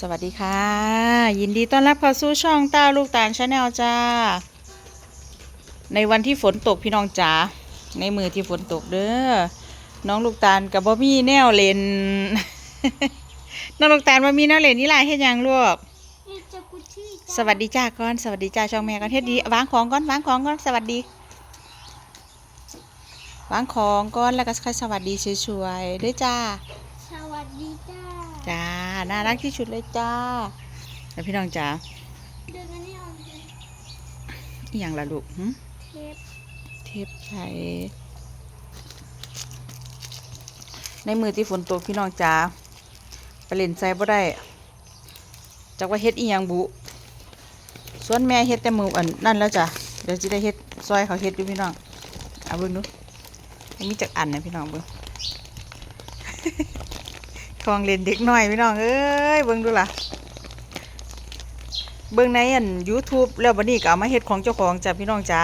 สวัสดีค่ะ ยินดีต้อนรับเข้าสู่ช่องต้าลูกตาลชาแนลจ้า ในวันที่ฝนตกพี่น้องจ๋าในมือที่ฝนตกเด้อน้องลูกตาลกับบ่มีแนวเล่นน้องลูกตาลบ่มีแนวเล่นนี่ลายเฮ็ดหยังลูกนี่จะกุชชี่จ้าสวัสดีจ้าก่อนสวัสดีจ้าช่องแม่ก่อนเฮ็ดดีวางของก่อนวางของก่อนสวัสดีวางของก่อนแล้วก็ค่อยสวัสดีสวยๆเด้วยจ้า สวัสดีจ้าจ้า น่ารักที่สุดเลยจ้าแล้วพี่น้องจ๋าเดินกันนี่เอาเลยอหย่างละลูกหึเทปเทปใช้ในมือที่ฝนตกพี่น้องจ๋าไปเล่นใส่บ่ได้จักว่าเฮ็ดอีหยังบุส่วนแม่เฮ็ดแต่มืออันนั่นแล้วจ้ะเดี๋ยวจะได้เฮ็ดซอยเขาเฮ็ดดูพี่น้องเอาเบิ่งดูมันมีจักอันนะพี่น้องเบิ่ง ของเล่นเด็กน้อยพี่น้องเอ้ยเบิ่งดูล่ะเบิ่งในอัน YouTube แล้วบัดนี้ก็เอามาเฮ็ดของเจ้าของจ้ะพี่น้องจ้า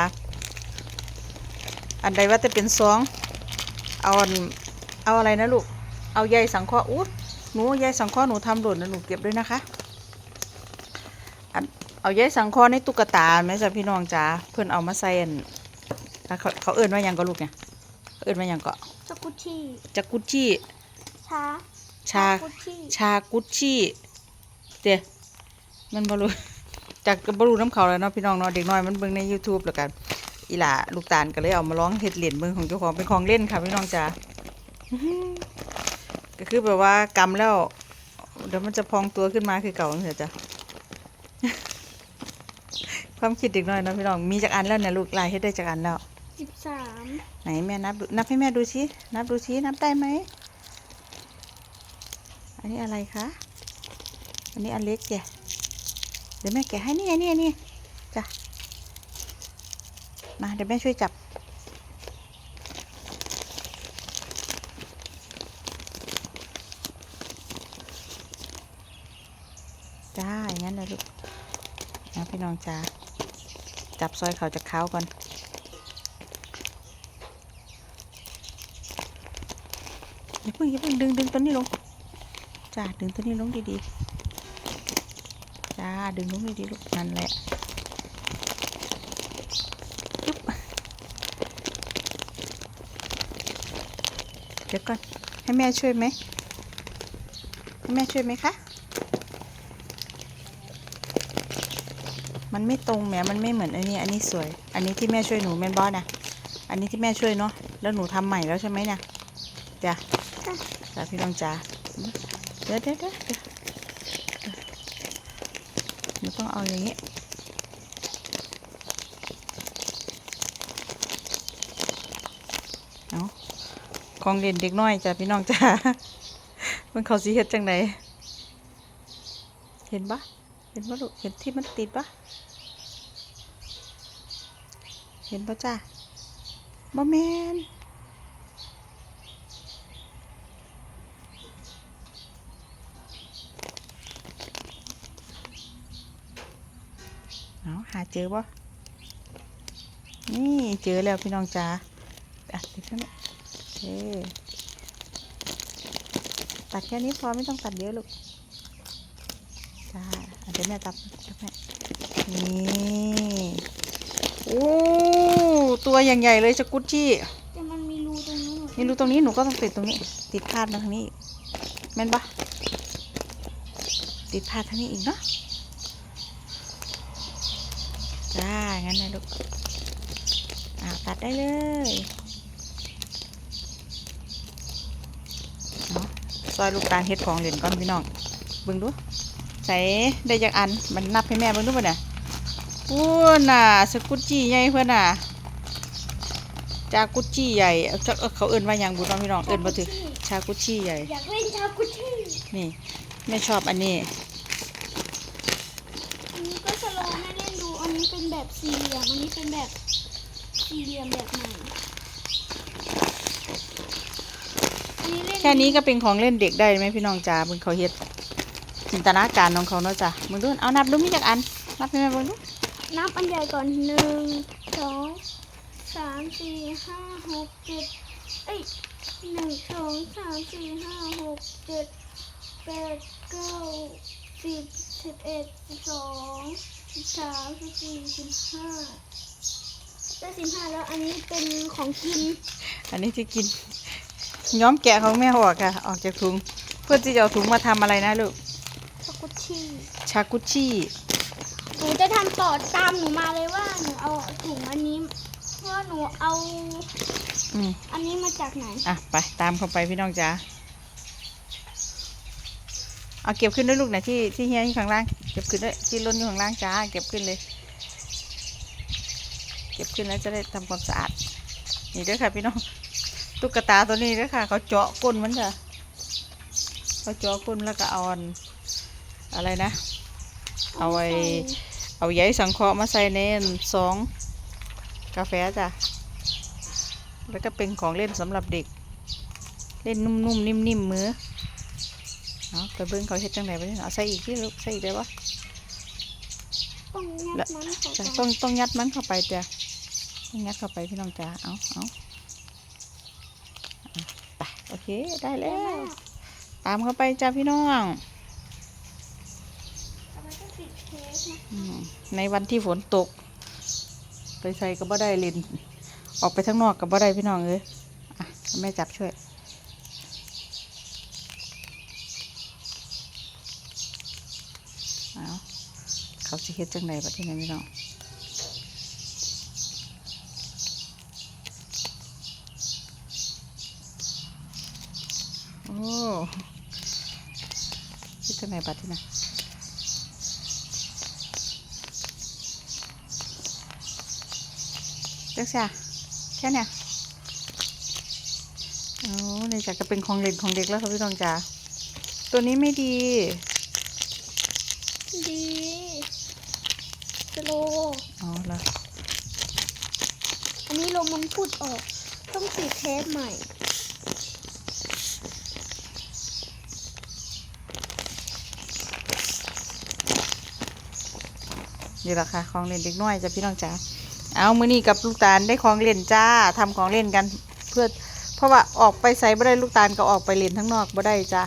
อันใดว่าจะเป็นซองเอาอันเอาอะไรนะลูก เอาใยสังเคราะห์อู้หนูใยสังเคราะห์หนูทำหล่นนะหนูเก็บด้วยนะคะอันเอาใยสังเคราะห์ในตุ๊กตาแม่จ้ะพี่น้องจ้าเพิ่นเอามาใส่อันแล้วเขาเขาเอิ่นว่าหยังก็ลูกเนี่ยเขาเอิ่นว่าหยังก็จะกุชชี่จักกุชี่ชา ชา กุชชี่ชากุชชี่เดี๋ยวมันบรูจากบรูน้ำเขาแล้วเนาะพี่น้องเนาะเด็กน้อยมันเบิ่งใน YouTube แล้วกันอีหล่าลูกตาลก็เลยเอามาร้องเฮ็ดเหรียญเบิ่งของเจ้าของเป็นของเล่นค่ะพี่น้องจ๋าอื้อหือก็คือแบบว่ากำแล้ว เดี๋ยวมันจะพองตัวขึ้นมาคือเก่าเถอะจ้ะความคิดเด็กน้อยเนาะพี่น้องมีจากอันแล้วเนี่ยลูกลายเฮ็ดได้จากอันแล้วสิบสามไหนแม่นับดูนับให้แม่ดูสินับดูสินับได้ไหม อันนี้อะไรคะ อันนี้อันเล็กแกะเดี๋ยวแม่แกะให้นี่นี่นี่จ้ะ มาเดี๋ยวแม่ช่วยจับ จ้า อย่างนั้นเลยลูกนะพี่น้องจ้า จับซอยเขาจากเขาก่อนอย่าเพิ่งอย่าเพิ่งดึงดึงตัวนี้ลง จ้าดึงตัวนี้ลงดีๆจ้าดึงลงดีๆลูกนั่นแหละจุ๊บเดี๋ยวก่อนให้แม่ช่วยไหมให้แม่ช่วยไหมคะ มันไม่ตรงแหมมันไม่เหมือนอันนี้ อันนี้สวย อันนี้ที่แม่ช่วยหนูแม่นบอสนะอันนี้ที่แม่ช่วยเนาะแล้วหนูทำใหม่แล้วใช่ไหมเนี่ยจ้ะจ้าพี่น้องจ้า เดี๋ยวเดี๋ยวเดี๋ยวเดี๋ยวหนูต้องเอาอย่างนี้เอาของเล่นเด็กน้อยจ้าพี่น้องจ้ามันเขาสีเฮ็ดจังไหนเห็นปะเห็นปะลูกเห็นที่มันติดปะเห็นปะจ้าบ่แมน เอา หาเจอปะนี่เจอแล้วพี่น้องจ๋าอะติดแล้วเนี่ยโอเคตัดแค่นี้พอไม่ต้องตัดเยอะลูกจ้าอะเดี๋ยวแม่จับจับแม่นี่โอ้ตัวอย่างใหญ่เลยสกุชชี่แต่มันมีรูตรงนี้นหนูนี่ดูตรงนี้หนูก็ต้องติดตรงนี้ ติดพาดมาทางนี้อีกแม่นปะติดพาดทางนี้อีกเนาะ จ้า งั้นนะลูกอ่าตัดได้เลยเนาะซอยลูกตาลเฮ็ดของเหรียญก่อนพี่น้องเบิ่งดูใส่ได้จากอันมันนับให้แม่เบิ่งดูป่ะเนี่ยอู้น่ะสกุตจี้ใหญ่เพื่อนน่ะจากกุชชี่ใหญ่เอาจักเอาเขาเอิ้นว่าหยังบุญน้องพี่น้องเอิ้นบ่ถือชากุชชี่ใหญ่อยากเล่นชากุชชี่นี่แม่ชอบอันนี้อันนี้ก็สโลว์ให้เล่นดู อันนี้เป็น แบบสี่เหลี่ยม อันนี้เป็นแบบสี่เหลี่ยมแบบใหม่อันนี้เล่นแค่นี้ก็เป็นของเล่นเด็กได้ไหมพี่น้องจ๋าเบิ่งเขาเฮ็ดจินตนาการของเขาเนาะจ้ะมึงดูเอานับดูมีจักอัน นับให้แม่เบิ่งดูนับอันใหญ่ก่อนหนึ่งสองสามสี่ห้าหกเจ็ดเอ้ยหนึ่งสองสามสี่ห้าหกเจ็ดแปดเก้าสิสิบสิบเอ็ดสิบสอง สิบสามสิบสี่สิบห้าได้สิบห้าแล้วอันนี้เป็นของกิน อันนี้ที่กิน ย้อมแกะของแม่ออกค่ะ ออกจากถุง เพื่อที่จะเอาถุงมาทำอะไรนะลูกสกุชชี่ชากุชิหนูจะทำต่อตามหนูมาเลยว่าหนูเอาถุงอันนี้เพราะหนูเอาอืม อันนี้มาจากไหน อะ ไป ตามเข้าไปพี่น้องจ๋า เอาเก็บขึ้นด้วยลูกหน่อยที่ที่เฮียอยู่ข้างล่าง เก็บขึ้นด้วยที่ล้นอยู่ข้างล่างจ้า เก็บขึ้นเลย เก็บขึ้นแล้วจะได้ทำความสะอาด นี่ด้วยค่ะพี่น้อง ตุ๊กตาตัวนี้ด้วยค่ะ เขาเจาะก้นมันค่ะ เขาเจาะก้นแล้วก็เอาอันอะไรนะ เอาไว้เอาใยสังเคราะห์มาใส่ในอันซองกาแฟจ้ะ แล้วก็เป็นของเล่นสำหรับเด็ก เล่นนุ่มๆนิ่มๆมือ เอาไปเบิ้งเขาเฮ็ดจังไหนไปเนี่ยเอาใส่อีกที่ลูกใส่อีกได้ปะต้องงัดมันเข้าจ้ะไปต้องต้องยัดมันเข้าไปจ้ะต้องยัดเข้าไปพี่น้องจ้าเอาเอาอะไปโอเคได้แล้ว ตามเข้าไปจ้าพี่น้องแต่มันก็ติดเทปนะอืมในวันที่ฝนตก ไปใส่ก็บ่ได้เล่นออกไปข้างนอกก็บ่ได้พี่น้องเอ้ยอะแม่จับช่วย เอา เขาสิเฮ็ดจังไดบัดที่ไหนพี่น้องโอ้เฮ็ดจังไดบัดที่ไหนจังซ่แค่เนี้ยโอ้ในจากจะเป็นของเล่นของเด็กแล้วครับพี่น้องจ๋าตัวนี้ไม่ดี ดี สโลอ๋อแล้วอันนี้ลมมันพูดออก ต้องติดเทปใหม่นี่แหละค่ะของเล่นเด็กน้อยจ้ะพี่น้องจ๋าเอามือนี้กับลูกตาลได้ของเล่นจ้าทำของเล่นกันเพื่อเพราะว่าออกไปใส่บ่ได้ลูกตาลก็ออกไปเล่นทั้งนอกบ่ได้จ้า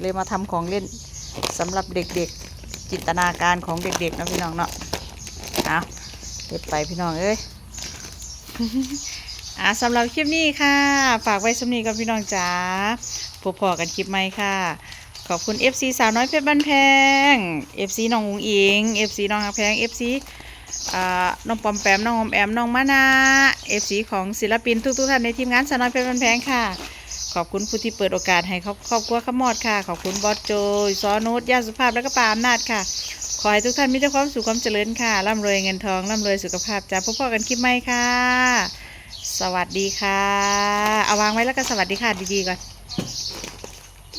เลยมาทำของเล่นสำหรับเด็กๆ จินตนาการของเด็กๆนะพี่น้องเนาะเอา็ดไปพี่น้องเอ้ยอ่าสำหรับคลิปนี้ค่ะ ฝากไว้สำนีกับพี่น้องจ๋าพบพอกันคลิปใหม่ค่ะ ขอบคุณ FC สาวน้อยเพชรบ้านแพง FC น้องอุงอิง FC น้องฮักแพง FC อ่าน้องปอมแปมน้องอมแอมน้องมะนา FC ของศิลปินทุกๆท่านในทีมงานสาวน้อยเพชรบ้านแพงค่ะ ขอบคุณผู้ที่เปิดโอกาสให้ครอบครอบครัวขมอดค่ะ ขอบคุณบอสโจซอนุชย่าสุภาพและก็ปาอำนาจค่ะ อให้ทุกท่านมีแต่ความสุขความเจริญค่ะร่ำรวยเงินทองร่ำรวยสุขภาพจ้าพบกันคลิปใหม่ค่ะ สวัสดีค่ะ เอาวางไว้แล้วก็สวัสดีค่ะดีๆก่อน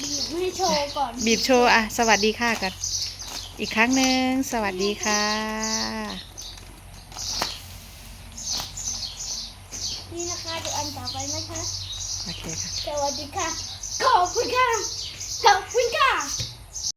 บีบให้โชว์ก่อน บีบโชว์อะ สวัสดีค่ะกันอีกครั้งหนึ่งสวัสดีค่ะนี่นะคะเดี๋ยวอันต่อไปนะคะโอเคค่ะ สวัสดีค่ะ ขอบคุณค่ะ ขอบคุณค่ะ